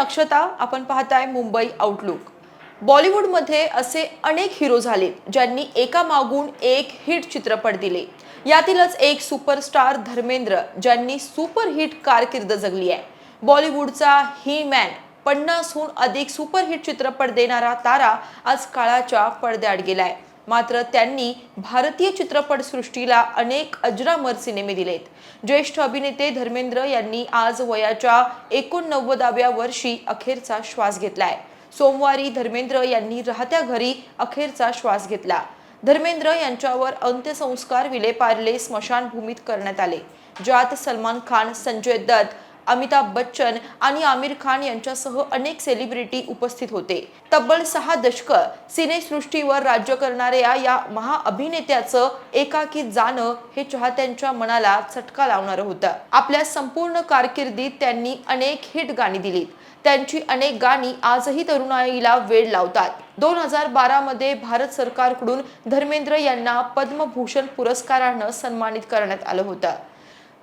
अक्षता आपण पाहताय मुंबई आउटलुक बॉलिवूडमध्ये असे अनेक हिरो झाले ज्यांनी एका मागून एक हिट चित्रपट दिले. यातीलच एक सुपरस्टार धर्मेंद्र ज्यांनी सुपरहिट कारकीर्द जगली आहे. बॉलिवूडचा ही मॅन पन्नासहून अधिक सुपरहिट चित्रपट देणारा तारा आज काळाच्या पडद्याआड गेलाय. मात्र त्यांनी भारतीय चित्रपटसृष्टीला अनेक अजरामर सिनेमे दिलेत. ज्येष्ठ अभिनेते धर्मेंद्र यांनी आज वयाच्या एकोणनव्वदाव्या वर्षी अखेरचा श्वास घेतलाय. सोमवारी धर्मेंद्र यांनी राहत्या घरी अखेरचा श्वास घेतला. धर्मेंद्र यांच्यावर अंत्यसंस्कार विलेपार्ले स्मशानभूमीत करण्यात आले ज्यात सलमान खान संजय दत्त अमिताभ बच्चन आणि आमिर खान यांच्यासह अनेक सेलिब्रिटी उपस्थित होते. तब्बल सहा दशक सिनेसृष्टीवर राज्य करणाऱ्या या महाअभिनेत्याचं एकाकी जाणं हे चाहत्यांच्या मनाला चटका लावणारं होतं. आपल्या संपूर्ण कारकिर्दीत त्यांनी अनेक हिट गाणी दिलीत. त्यांची अनेक गाणी आजही तरुणाईला वेळ लावतात. दोन हजार बारा मध्ये भारत सरकारकडून धर्मेंद्र यांना पद्मभूषण पुरस्कारानं सन्मानित करण्यात आलं होतं.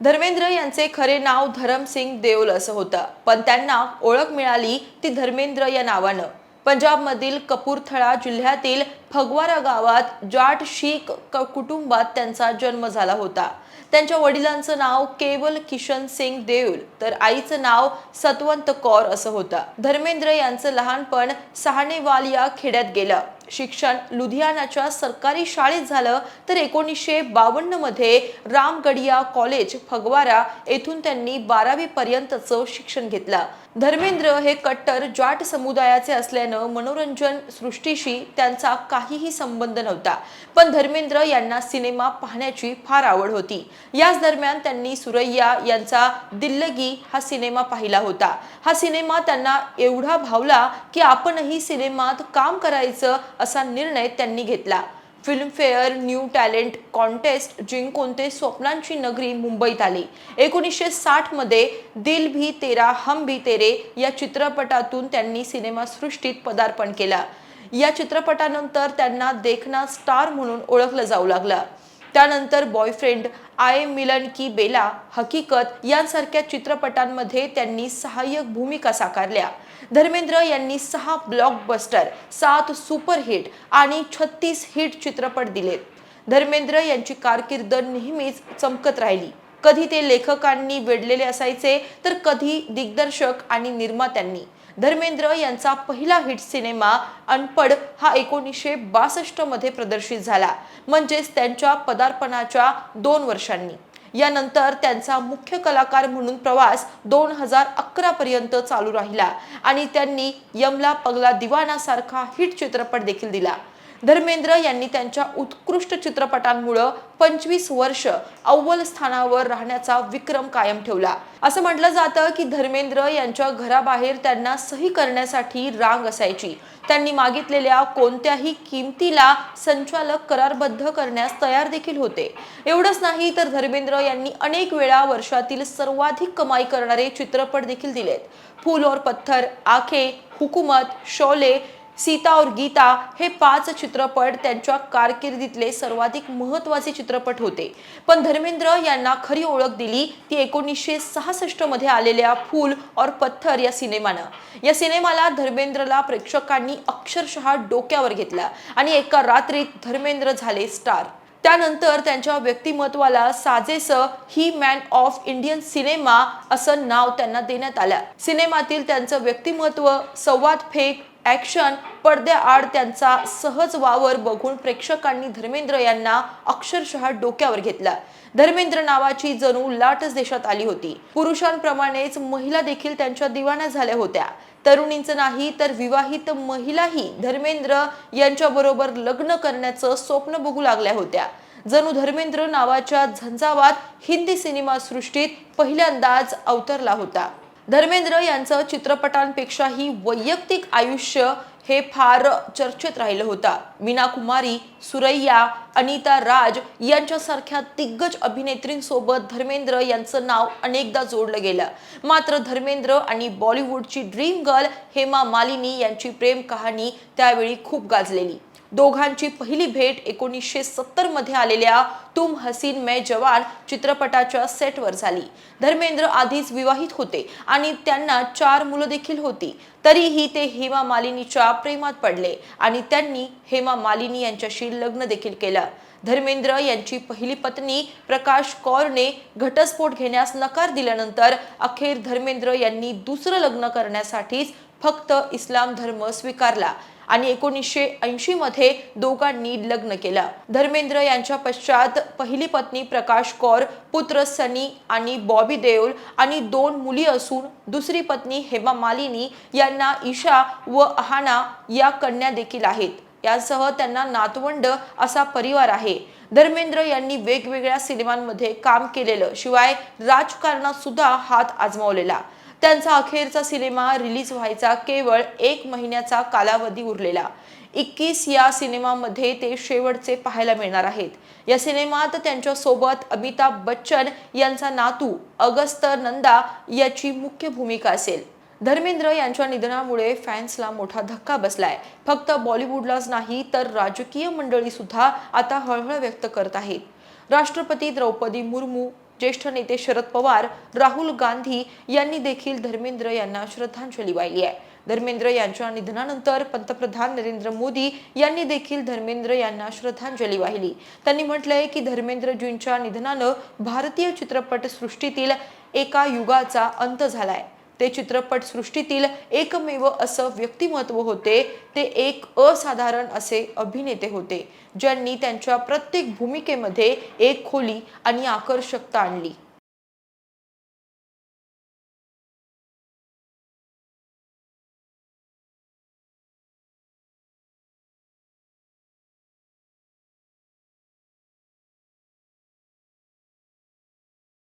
धर्मेंद्र यांचे खरे नाव धरमसिंग देओल असं होतं. पण त्यांना ओळख मिळाली ती धर्मेंद्र या नावानं. पंजाबमधील कपूरथळा जिल्ह्यातील फगवारा गावात जाट शीख क- कुटुंबात त्यांचा जन्म झाला होता. त्यांच्या वडिलांचं नाव केवल किशन सिंग देऊल तर आईचं नाव सतवंत कौर असं होतं. धर्मेंद्र यांचं लहानपण सहानेवाल या खेड्यात गेलं. शिक्षण. लुधियानाच्या सरकारी शाळेत झालं तर एकोणीसशे बावन्नमध्ये रामगडिया कॉलेज फगवारा येथून त्यांनी बारावी पर्यंतचं शिक्षण घेतलं. धर्मेंद्र हे कट्टर जाट समुदायाचे असल्यानं मनोरंजन सृष्टीशी त्यांचा काहीही संबंध नव्हता. पण धर्मेंद्र यांना सिनेमा पाहण्याची फार आवड होती. याच दरम्यान त्यांनी सुरैया यांचा दिल्लगी हा सिनेमा पाहिला होता. हा सिनेमा त्यांना एवढा भावला की आपणही सिनेमात काम करायचं असा निर्णय त्यांनी घेतला. फिल्मफेअर न्यू टॅलेंट कॉन्टेस्ट जिंकून ते स्वप्नांची नगरी मुंबईत आली. एकोणीसशे साठमध्ये दिल भी तेरा हम भी तेरे या चित्रपटातून त्यांनी सिनेमासृष्टीत पदार्पण केलं. या चित्रपटानंतर त्यांना देखना स्टार म्हणून ओळखलं जाऊ लागलं. त्यानंतर बॉयफ्रेंड आय मिलन की बेला हकीकत यांसारख्या चित्रपटांमध्ये त्यांनी सहाय्यक भूमिका साकारल्या. धर्मेंद्र यांनी सहा ब्लॉकबस्टर सात सुपरहिट आणि छत्तीस हिट चित्रपट दिलेत धर्मेंद्र यांची कारकीर्द नेहमीच चमकत राहिली. कधी ते लेखकांनी वेढलेले असायचे तर कधी दिग्दर्शक आणि निर्मात्यांनी. धर्मेंद्र यांचा पहिला हिट सिनेमा अनपड हा एकोणीसशे बासष्टमध्ये प्रदर्शित झाला. म्हणजेच त्यांच्या पदार्पणाच्या दोन वर्षांनी. यानंतर त्यांचा मुख्य कलाकार म्हणून प्रवास दोन हजार अकरा पर्यंत चालू राहिला आणि त्यांनी यमला पगला दिवाना सारखा हिट चित्रपट देखील दिला. धर्मेंद्र यांनी त्यांच्या उत्कृष्ट चित्रपटांमुळं पंचवीस वर्ष अव्वल स्थानावर राहण्याचा विक्रम कायम ठेवला. असं म्हटलं जातं की धर्मेंद्र यांच्या घराबाहेर त्यांना सही करण्यासाठी रांग असायची. त्यांनी मागितलेल्या कोणत्याही किमतीला संचालक करारबद्ध करण्यास तयार देखील होते. एवढंच नाही तर धर्मेंद्र यांनी अनेक वेळा वर्षातील सर्वाधिक कमाई करणारे चित्रपट देखील दिलेत. फूल और पत्थर आखे हुकूमत शोले सीता और गीता हे पाच चित्रपट त्यांच्या कारकिर्दीतले सर्वाधिक महत्त्वाचे चित्रपट होते. पण धर्मेंद्र यांना खरी ओळख दिली ती एकोणीसशे सहासष्टमध्ये आलेल्या फूल और पत्थर या सिनेमानं. या सिनेमाला धर्मेंद्रला प्रेक्षकांनी अक्षरशः डोक्यावर घेतला आणि एका रात्रीत धर्मेंद्र झाले स्टार. त्यानंतर त्यांच्या व्यक्तिमत्वाला साजेस ही मॅन ऑफ इंडियन सिनेमा असं नाव त्यांना देण्यात आलं. सिनेमातील त्यांचं व्यक्तिमत्व संवाद फेक ऍक्शन पडद्याआड त्यांचा सहज वावर बघून प्रेक्षकांनी धर्मेंद्र यांना अक्षरशः डोक्यावर घेतला. धर्मेंद्र नावाची जणू लाटच देशात आली होती. पुरुषांप्रमाणेच महिला देखील त्यांच्या दिवाण्या झाल्या होत्या. तरुणींचं नाही तर विवाहित महिलाही धर्मेंद्र यांच्याबरोबर लग्न करण्याचं स्वप्न बघू लागल्या होत्या. जणू धर्मेंद्र नावाच्या झंझावात हिंदी सिनेमा सृष्टीत पहिल्यांदाच अवतरला होता. धर्मेंद्र यांचं चित्रपटांपेक्षाही वैयक्तिक आयुष्य हे फार चर्चेत राहिलं होतं. मीना कुमारी सुरैया अनिता राज यांच्यासारख्या दिग्गज अभिनेत्रींसोबत धर्मेंद्र यांचं नाव अनेकदा जोडलं गेलं. मात्र धर्मेंद्र आणि बॉलिवूडची ड्रीम गर्ल हेमा मालिनी यांची प्रेम कहाणी त्यावेळी खूप गाजलेली. दोघांची पहिली भेट एकोणीसशे सत्तरमध्ये आलेल्या तुम हसीन मै जवान चित्रपटाच्या सेटवर झाली. धर्मेंद्र आधीच विवाहित होते आणि त्यांना चार मुलं देखील होती. तरीही ते हेमा मालिनीच्या प्रेमात पडले आणि त्यांनी हेमा मालिनी यांच्याशी लग्न देखील केलं. धर्मेंद्र यांची पहिली पत्नी प्रकाश कौरने घटस्फोट घेण्यास नकार दिल्यानंतर अखेर धर्मेंद्र यांनी दुसरं लग्न करण्यासाठीच फक्त इस्लाम धर्म स्वीकारला आणि एकोणीसशे ऐंशी मध्ये दोघांनी लग्न केलं. धर्मेंद्र यांच्या पश्चात पहिली पत्नी प्रकाश कौर पुत्र सनी आणि बॉबी देओल आणि दोन मुली असून दुसरी पत्नी हेमा मालिनी यांना ईशा व अहाना या कन्या देखील आहेत. यासह त्यांना नातवंड असा परिवार आहे. धर्मेंद्र यांनी वेगवेगळ्या सिनेमांमध्ये काम केलेलं शिवाय राजकारणात सुद्धा हात आजमावलेला. त्यांचा अखेरचा सिनेमा रिलीज व्हायचा केवळ एक महिन्याचा कालावधी उरलेला. इक्कीस या सिनेमामध्ये ते शेवटचे पाहायला मिळणार आहेत. या सिनेमात त्यांच्यासोबत अमिताभ बच्चन यांचा नातू अगस्त नंदा याची मुख्य भूमिका असेल. धर्मेंद्र यांच्या निधनामुळे फॅन्सला मोठा धक्का बसलाय. फक्त बॉलिवूडलाच नाही तर राजकीय मंडळी सुद्धा आता हळहळ व्यक्त करत आहेत. राष्ट्रपती द्रौपदी मुर्मू ज्येष्ठ नेते शरद पवार राहुल गांधी यांनी देखील धर्मेंद्र यांना श्रद्धांजली वाहिली आहे. धर्मेंद्र यांच्या निधनानंतर पंतप्रधान नरेंद्र मोदी यांनी देखील धर्मेंद्र यांना श्रद्धांजली वाहिली. त्यांनी म्हटलंय की धर्मेंद्रजींच्या निधनानं भारतीय चित्रपट सृष्टीतील एका युगाचा अंत झालाय. ते चित्रपटसृष्टीतील एकमेव असं व्यक्तिमत्व होते ते एक असाधारण असे अभिनेते होते ज्यांनी त्यांच्या प्रत्येक भूमिकेमध्ये एक खोली आणि आकर्षकता आणली.